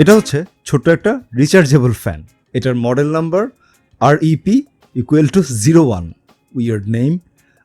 এটা হচ্ছে ছোট্ট একটা রিচার্জেবল ফ্যান এটার model number R EP equal to zero one weird name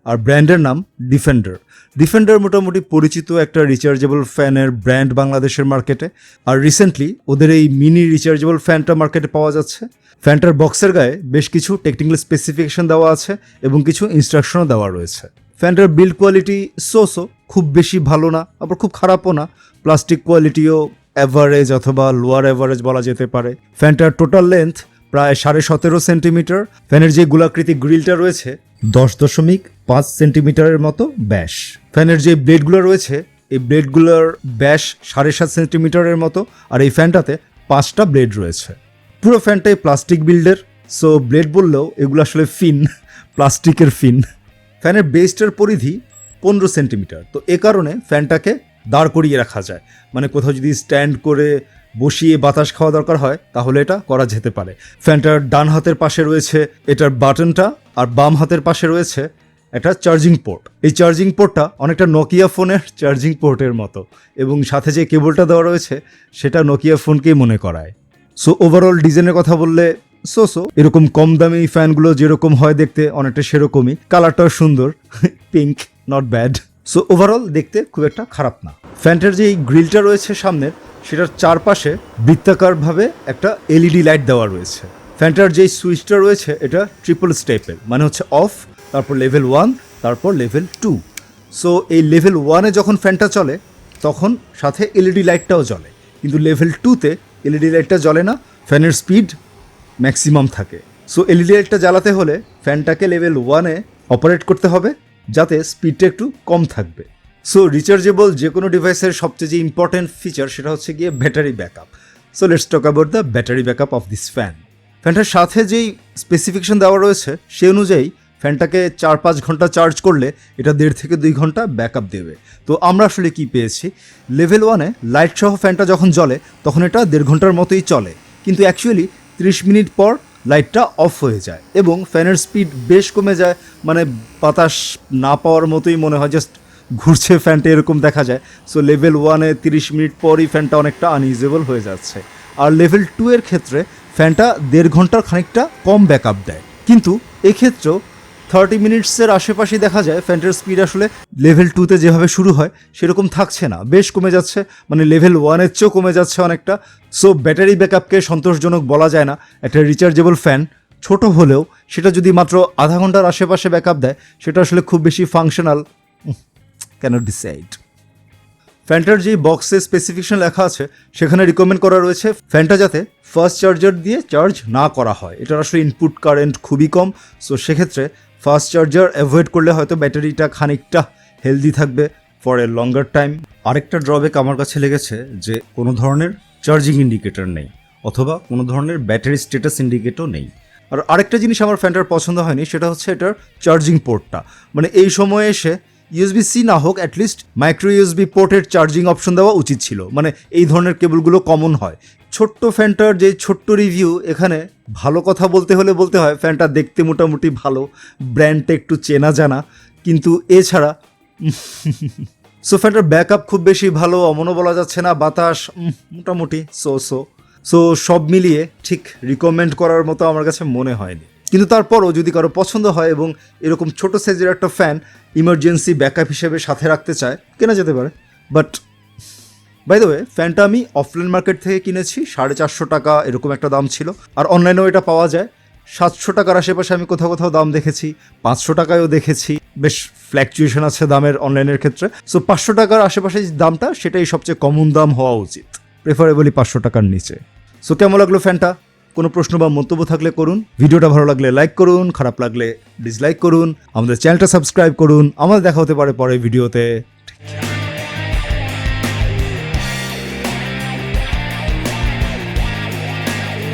আর ব্র্যান্ডের নাম ডিফেন্ডার ডিফেন্ডার মোটামুটি পরিচিত একটা রিচার্জেবল ফ্যানের ব্র্যান্ড বাংলাদেশের মার্কেটে আর রিসেন্টলি ওদের এই মিনি রিচার্জেবল ফ্যানটা মার্কেটে পাওয়া যাচ্ছে। ফ্যানটার বক্সের গায়ে বেশ কিছু টেকনিক্যাল স্পেসিফিকেশন দেওয়া আছে এবং কিছু ইনস্ট্রাকশনও দেওয়া রয়েছে। ফ্যানটার build quality so so so খুব বেশি ভালো না, আবার খুব খারাপও না। প্লাস্টিক কোয়ালিটিও অ্যাভারেজ অথবা লোয়ার অ্যাভারেজ বলা যেতে পারে। ফ্যানটার টোটাল লেন্থ প্রায় সাড়ে সতেরো সেন্টিমিটার ফ্যানের যে গোলাকৃতি গ্রিলটা রয়েছে, দশ দশমিক পাঁচ সেন্টিমিটারের মতো ব্যাস ফ্যানের যে ব্লেডগুলো রয়েছে, এই ব্লেডগুলোর ব্যাস সাড়ে সাত সেন্টিমিটারের মতো, আর এই ফ্যানটাতে পাঁচটা ব্লেড রয়েছে। পুরো ফ্যানটাই প্লাস্টিক বিল্ডের সো ব্লেড বললেও এগুলো আসলে ফিন প্লাস্টিকের ফিন ফ্যানের বেসটার পরিধি পনেরো সেন্টিমিটার তো এ কারণে ফ্যানটাকে দাঁড় করিয়ে রাখা যায়। মানে কোথাও যদি স্ট্যান্ড করে বসিয়ে বাতাস খাওয়া দরকার হয়, তাহলে এটা করা যেতে পারে। ফ্যানটার ডান হাতের পাশে রয়েছে, এটার বাটনটা, আর বাম হাতের পাশে রয়েছে একটা চার্জিং পোর্ট এই চার্জিং পোর্টটা অনেকটা নোকিয়া ফোনের চার্জিং পোর্টের মতো, এবং সাথে যে কেবলটা দেওয়া রয়েছে, সেটা নোকিয়া ফোনকেই মনে করায়। সো ওভারঅল ডিজাইনের কথা বললে সো সো এরকম কম দামি ফ্যানগুলো যেরকম হয় দেখতে, অনেকটা সেরকমই। কালারটাও সুন্দর pink not bad so overall দেখতে খুব একটা খারাপ না। ফ্যানটার যে এই গ্রিলটা রয়েছে সামনের, সেটার চারপাশে বৃত্তাকারভাবে একটা এলইডি লাইট দেওয়া রয়েছে। ফ্যানটার যেই সুইচটা রয়েছে, এটা ট্রিপল স্টেপের মানে হচ্ছে অফ, তারপর লেভেল ওয়ান, তারপর লেভেল টু। সো, এই লেভেল ওয়ানে যখন ফ্যানটা চলে, তখন সাথে এলইডি লাইটটাও জ্বলে। কিন্তু লেভেল টুতে এলইডি লাইটটা জ্বলে না, ফ্যানের স্পিড ম্যাক্সিমাম থাকে। সো, এলইডি লাইটটা জ্বালাতে হলে ফ্যানটাকে লেভেল ওয়ানে অপারেট করতে হবে, যাতে স্পিডটা একটু কম থাকবে। সো রিচার্জেবল যে কোনো ডিভাইসের সবচেয়ে যে ইম্পর্টেন্ট ফিচার সেটা হচ্ছে গিয়ে battery backup so let's talk about the battery backup of this fan ফ্যানটার সাথে যেই স্পেসিফিকেশন দেওয়া রয়েছে, সে অনুযায়ী ফ্যানটাকে চার পাঁচ ঘণ্টা চার্জ করলে এটা দেড় থেকে দুই ঘণ্টা ব্যাকআপ দেবে। তো আমরা আসলে কি পেয়েছি? লেভেল ওয়ানে লাইট সহ ফ্যানটা যখন জ্বলে, তখন এটা দেড় ঘণ্টার মতোই চলে। কিন্তু অ্যাকচুয়ালি ত্রিশ মিনিট পর লাইটটা অফ হয়ে যায় এবং ফ্যানের স্পিড বেশ কমে যায়। মানে বাতাস না পাওয়ার মতোই মনে হয় জাস্ট ঘুরছে ফ্যানটা এরকম দেখা যায়। সো লেভেল ওয়ানে তিরিশ মিনিট পরই ফ্যানটা অনেকটা আনইউজেবল হয়ে যাচ্ছে। আর লেভেল টু এর ক্ষেত্রে ফ্যানটা দেড় ঘণ্টার খানিকটা কম ব্যাকআপ দেয়। কিন্তু এক্ষেত্রেও থার্টি মিনিটসের আশেপাশে দেখা যায় ফ্যানটার স্পিড আসলে লেভেল টুতে যেভাবে শুরু হয়, সেরকম থাকছে না। বেশ কমে যাচ্ছে মানে লেভেল ওয়ানের চেয়েও কমে যাচ্ছে অনেকটা। সো ব্যাটারি ব্যাকআপকে সন্তোষজনক বলা যায় না। একটা রিচার্জেবল ফ্যান ছোট হলেও সেটা যদি মাত্র আধা ঘণ্টার আশেপাশে ব্যাকআপ দেয়, সেটা আসলে খুব বেশি ফাংশনাল কেন ডিসাইড ফ্যানটার যে বক্সে স্পেসিফিকেশন লেখা আছে, সেখানে রিকমেন্ড করা রয়েছে ফ্যানটা যাতে ফাস্ট চার্জার দিয়ে চার্জ না করা হয়। এটার আসলে ইনপুট কারেন্ট খুবই কম সো সেক্ষেত্রে ফাস্ট চার্জার অ্যাভয়েড করলে হয়তো ব্যাটারিটা খানিকটা হেলদি থাকবে ফর এ লঙ্গার টাইম আরেকটা ড্রব্যাক আমার কাছে লেগেছে যে কোনো ধরনের চার্জিং ইন্ডিকেটর নেই, অথবা কোনো ধরনের ব্যাটারি স্ট্যাটাস ইন্ডিকেটরও নেই। আর আরেকটা জিনিস আমার ফ্যানটার পছন্দ হয়নি, সেটা হচ্ছে এটার চার্জিং পোর্টটা মানে এই সময়ে এসে ইউএসবি সি না হোক অ্যাটলিস্ট মাইক্রো ইউএসবি পোর্টের চার্জিং অপশন দেওয়া উচিত ছিল। মানে এই ধরনের কেবলগুলো কমন হয়। ছোট্ট ফ্যানটার যে ছোট্ট রিভিউ এখানে ভালো কথা বলতে হলে বলতে হয় ফ্যানটা দেখতে মোটামুটি ভালো ব্র্যান্ডটা একটু চেনা জানা, কিন্তু এছাড়া সো ফ্যানটার ব্যাকআপ খুব বেশি ভালো, অমনও বলা যাচ্ছে না, বাতাস মোটামুটি সো সো সো সব মিলিয়ে ঠিক রিকমেন্ড করার মতো আমার কাছে মনে হয়নি। কিন্তু তারপরও যদি কারও পছন্দ হয় এবং এরকম ছোট সাইজের একটা ফ্যান ইমার্জেন্সি ব্যাকআপ হিসেবে সাথে রাখতে চায়, কেনা যেতে পারে। বাট বাই দ্য ওয়ে ফ্যানটা আমি অফলাইন মার্কেট থেকে কিনেছি, সাড়ে চারশো টাকা এরকম একটা দাম ছিল। আর অনলাইনেও এটা পাওয়া যায়। সাতশো টাকার আশেপাশে আমি কোথাও কোথাও দাম দেখেছি, পাঁচশো টাকায়ও দেখেছি। বেশ ফ্ল্যাকচুয়েশন আছে দামের অনলাইনের ক্ষেত্রে। সো পাঁচশো টাকার আশেপাশে যে দামটা, সেটাই সবচেয়ে কমন দাম হওয়া উচিত। প্রেফারেবলি পাঁচশো টাকার নিচে। সো কেমন লাগল ফ্যানটা কোনো প্রশ্ন বা মন্তব্য থাকলে করুন। ভিডিওটা ভালো লাগলে লাইক করুন, খারাপ লাগলে ডিসলাইক করুন। আমাদের চ্যানেলটা সাবস্ক্রাইব করুন। আমাদের দেখা হতে পারে পরে ভিডিওতে